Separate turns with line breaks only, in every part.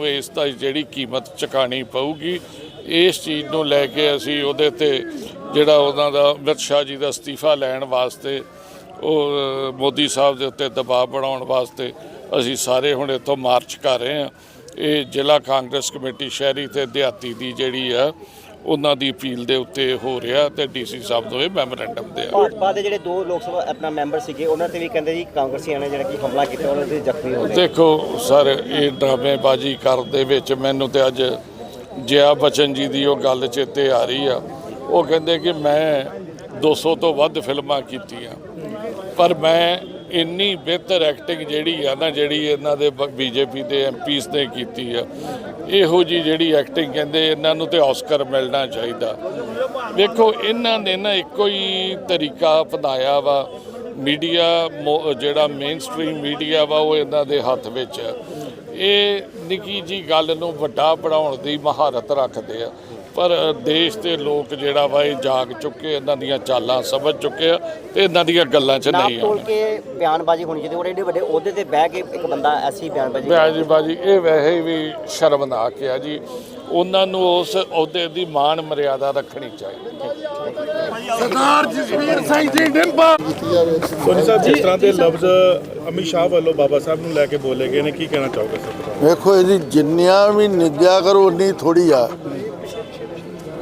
ਨੂੰ ਇਸ ਦਾ ਜਿਹੜੀ ਕੀਮਤ ਚੁਕਾਣੀ ਪਊਗੀ, ਇਸ ਚੀਜ਼ ਨੂੰ ਲੈ ਕੇ ਅਸੀਂ ਉਹਦੇ ਤੇ ਜਿਹੜਾ ਉਹਨਾਂ ਦਾ ਅਮਿਤ ਸ਼ਾਹ ਜੀ ਦਾ ਅਸਤੀਫਾ ਲੈਣ ਵਾਸਤੇ, ਉਹ ਮੋਦੀ ਸਾਹਿਬ ਦੇ ਉੱਤੇ ਦਬਾਅ ਬਣਾਉਣ ਵਾਸਤੇ ਅਸੀਂ ਸਾਰੇ ਹੁਣ ਇੱਥੋਂ ਮਾਰਚ ਕਰ ਰਹੇ ਹਾਂ। ਇਹ ਜ਼ਿਲ੍ਹਾ ਕਾਂਗਰਸ ਕਮੇਟੀ ਸ਼ਹਿਰੀ ਤੇ ਦਿਹਾਤੀ ਦੀ ਜਿਹੜੀ ਆ ਉਹਨਾਂ ਦੀ ਅਪੀਲ ਦੇ ਉੱਤੇ ਹੋ ਰਿਹਾ ਤੇ ਡੀਸੀ ਸਾਹਿਬ ਨੂੰ ਇਹ ਮੈਮੋਰੈਂਡਮ ਦੇ ਆ।
ਭਾਜਪਾ ਦੇ ਜਿਹੜੇ ਦੋ ਲੋਕ ਸਭਾ ਆਪਣਾ ਮੈਂਬਰ ਸੀਗੇ ਉਹਨਾਂ ਤੇ ਵੀ ਕਹਿੰਦੇ ਜੀ ਕਾਂਗਰਸੀਆਂ ਨੇ ਜਿਹੜਾ ਕਿ ਹਮਲਾ ਕੀਤਾ ਉਹਨਾਂ ਦੇ ਜ਼ਖਮੀ ਹੋ ਗਏ।
ਦੇਖੋ ਸਰ ਇਹ ਡਰਾਮੇਬਾਜ਼ੀ ਕਰਨ ਦੇ ਵਿੱਚ ਮੈਨੂੰ ਤੇ ਅੱਜ ਜਿਆ ਬਚਨ ਜੀ ਦੀ ਉਹ ਗੱਲ ਚੇਤੇ ਆ ਰਹੀ ਆ। ਉਹ ਕਹਿੰਦੇ ਕਿ ਮੈਂ 200 ਤੋਂ ਵੱਧ ਫਿਲਮਾਂ ਕੀਤੀਆਂ ਪਰ ਮੈਂ ਇੰਨੀ ਬਿਹਤਰ ਐਕਟਿੰਗ ਜਿਹੜੀ ਆ ਨਾ, ਜਿਹੜੀ ਇਹਨਾਂ ਦੇ ਬੀਜੇਪੀ ਦੇ ਐਮਪੀਸ ਨੇ ਕੀਤੀ ਆ, ਇਹੋ ਜੀ ਜਿਹੜੀ ਐਕਟਿੰਗ ਕਹਿੰਦੇ ਇਹਨਾਂ ਨੂੰ ਤੇ ਆਸਕਰ ਮਿਲਣਾ ਚਾਹੀਦਾ। ਵੇਖੋ, ਇਹਨਾਂ ਨੇ ਨਾ ਇੱਕੋ ਹੀ ਤਰੀਕਾ ਅਪਣਾਇਆ ਵਾ ਮੀਡੀਆ ਮੋ- ਜਿਹੜਾ ਮੇਨ ਸਟ੍ਰੀਮ ਮੀਡੀਆ ਵਾ, ਉਹ ਇਹਨਾਂ ਦੇ ਹੱਥ ਵਿੱਚ ਆ। ਇਹ ਨਿੱਕੀ ਜੀ ਗੱਲ ਨੂੰ ਵੱਡਾ ਬਣਾਉਣ ਦੀ ਮਹਾਰਤ ਰੱਖਦੇ ਆ। ਪਰ ਦੇਸ਼ ਦੇ ਲੋਕ ਜਿਹੜਾ ਵਾ ਇਹ ਜਾਗ ਚੁੱਕੇ ਇਹਨਾਂ ਦੀਆਂ ਚਾਲਾਂ ਸਮਝ ਚੁੱਕੇ ਆ ਤੇ ਇਹਨਾਂ ਦੀਆਂ ਗੱਲਾਂ 'ਚ ਨਹੀਂ
ਤੋਲ
ਆਉਣਾ
ਕੇ ਬਿਆਨਬਾਜ਼ੀ ਹੋਣੀ ਚਾਹੀਦੀ ਉਹ ਏਡੇ ਵੱਡੇ ਅਹੁਦੇ ਤੇ ਬਹਿ ਕੇ ਇੱਕ ਬੰਦਾ ਐਸੀ ਬਿਆਨਬਾਜ਼ੀ
ਬਿਆਜੀ ਬਾਜੀ ਇਹ ਵੈਸੇ ਵੀ ਸ਼ਰਮਨਾਕ ਆ ਜੀ। ਉਹਨਾਂ ਨੂੰ ਉਸ ਅਹੁਦੇ ਦੀ ਮਾਣ ਮਰਿਆਦਾ ਰੱਖਣੀ ਚਾਹੀਦੀ।
ਸੋਨੀ ਸਾਹਿਬ ਜਿਸ ਤਰ੍ਹਾਂ ਦੇ ਲਫ਼ਜ਼ ਅਮਿਤ ਸ਼ਾਹ ਵੱਲੋਂ ਬਾਬਾ ਸਾਹਿਬ ਨੂੰ ਲੈ ਕੇ ਬੋਲੇ ਗਏ ਨੇ ਕੀ ਕਹਿਣਾ ਚਾਹੋਗੇ ਸਰ?
ਵੇਖੋ ਇਹਦੀ ਜਿੰਨੀਆਂ ਵੀ ਨਿੰਦਿਆ ਕਰੋ ਉਨੀ ਥੋੜੀ ਆ।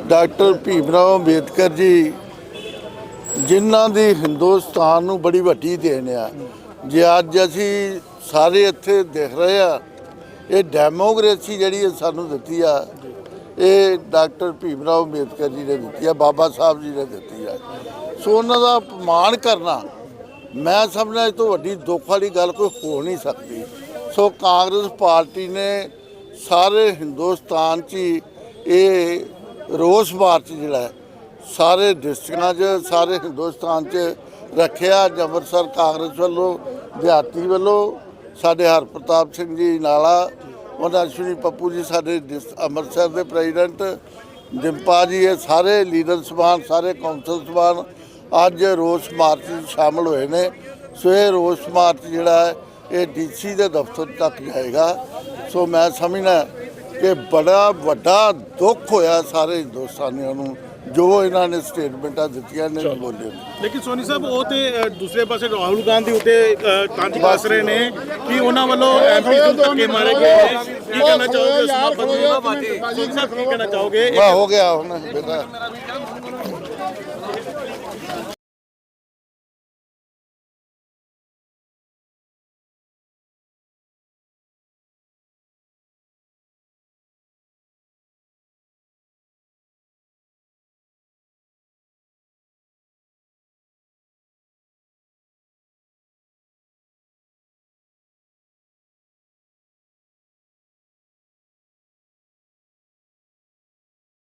ਡਾਕਟਰ ਭੀਮਰਾਓ ਅੰਬੇਦਕਰ ਜੀ, ਜਿਨ੍ਹਾਂ ਦੀ ਹਿੰਦੁਸਤਾਨ ਨੂੰ ਬੜੀ ਵੱਡੀ ਦੇਣ ਆ। ਜੇ ਅੱਜ ਅਸੀਂ ਸਾਰੇ ਇੱਥੇ ਦੇਖ ਰਹੇ ਆ, ਇਹ ਡੈਮੋਕ੍ਰੇਸੀ ਜਿਹੜੀ ਸਾਨੂੰ ਦਿੱਤੀ ਆ, ਇਹ ਡਾਕਟਰ ਭੀਮਰਾਓ ਅੰਬੇਦਕਰ ਜੀ ਨੇ ਦਿੱਤੀ ਆ, ਬਾਬਾ ਸਾਹਿਬ ਜੀ ਨੇ ਦਿੱਤੀ ਆ। ਸੋ ਉਹਨਾਂ ਦਾ ਅਪਮਾਨ ਕਰਨਾ, ਮੈਂ ਸਮਝਦਾ ਇਹ ਤੋਂ ਵੱਡੀ ਦੁੱਖ ਵਾਲੀ ਗੱਲ ਕੋਈ ਹੋ ਨਹੀਂ ਸਕਦੀ। ਸੋ ਕਾਂਗਰਸ ਪਾਰਟੀ ਨੇ ਸਾਰੇ ਹਿੰਦੁਸਤਾਨ 'ਚ ਹੀ ਇਹ ਰੋਸ ਮਾਰਚ ਜਿਹੜਾ ਹੈ, ਸਾਰੇ ਡਿਸਟ੍ਰਿਕਟਾਂ 'ਚ ਸਾਰੇ ਹਿੰਦੁਸਤਾਨ 'ਚ ਰੱਖਿਆ ਅੱਜ ਅੰਮ੍ਰਿਤਸਰ ਕਾਂਗਰਸ ਵੱਲੋਂ ਦਿਹਾਤੀ ਵੱਲੋਂ ਸਾਡੇ ਹਰਪ੍ਰਤਾਪ ਸਿੰਘ ਜੀ ਨਾਲਾ ਉਹਨਾਂ ਅਸ਼ਵਨੀ ਪੱਪੂ ਜੀ ਸਾਡੇ ਡਿਸ- ਅੰਮ੍ਰਿਤਸਰ ਦੇ ਪ੍ਰੈਜ਼ੀਡੈਂਟ ਜਿੰਪਾ ਜੀ ਇਹ ਸਾਰੇ ਲੀਡਰ ਸਭਾਨ ਸਾਰੇ ਕੌਂਸਲ ਸਭਾਨ ਅੱਜ ਰੋਸ ਮਾਰਚ 'ਚ ਸ਼ਾਮਲ ਹੋਏ ਨੇ। ਸੋ ਇਹ ਰੋਸ ਮਾਰਚ ਜਿਹੜਾ ਹੈ ਇਹ ਡੀਸੀ ਦੇ ਦਫ਼ਤਰ ਤੱਕ ਜਾਏਗਾ। ਸੋ ਮੈਂ ਸਮਝਣਾ ਕਿ ਬੜਾ ਵੱਡਾ ਦੁੱਖ ਹੋਇਆ ਸਾਰੇ ਹਿੰਦੁਸਤਾਨੀਆਂ ਨੂੰ ਜੋ ਇਹਨਾਂ ਨੇ ਸਟੇਟਮੈਂਟਾਂ ਦਿੱਤੀਆਂ ਨੇ ਬੋਲੇ ਨੇ।
ਲੇਕਿਨ ਸੋਨੀ ਸਾਹਿਬ ਉਹ ਤੇ ਦੂਸਰੇ ਪਾਸੇ ਰਾਹੁਲ ਗਾਂਧੀ ਉਤੇ ਤੰਜ ਕੱਸ ਰਹੇ ਨੇ ਕਿ ਉਹਨਾਂ ਵੱਲੋਂ ਐਮਪੀ ਨੂੰ ਧੱਕੇ ਮਾਰੇ ਗਏ ਨੇ। ਕੀ ਕਹਿਣਾ ਚਾਹੋਗੇ? ਉਸ ਬਾਬਤ ਸੋਨੀ ਸਾਹਿਬ ਕੀ ਕਹਿਣਾ ਚਾਹੋਗੇ?
ਹੋ ਗਿਆ ਹੁਣ ਬੇਟਾ।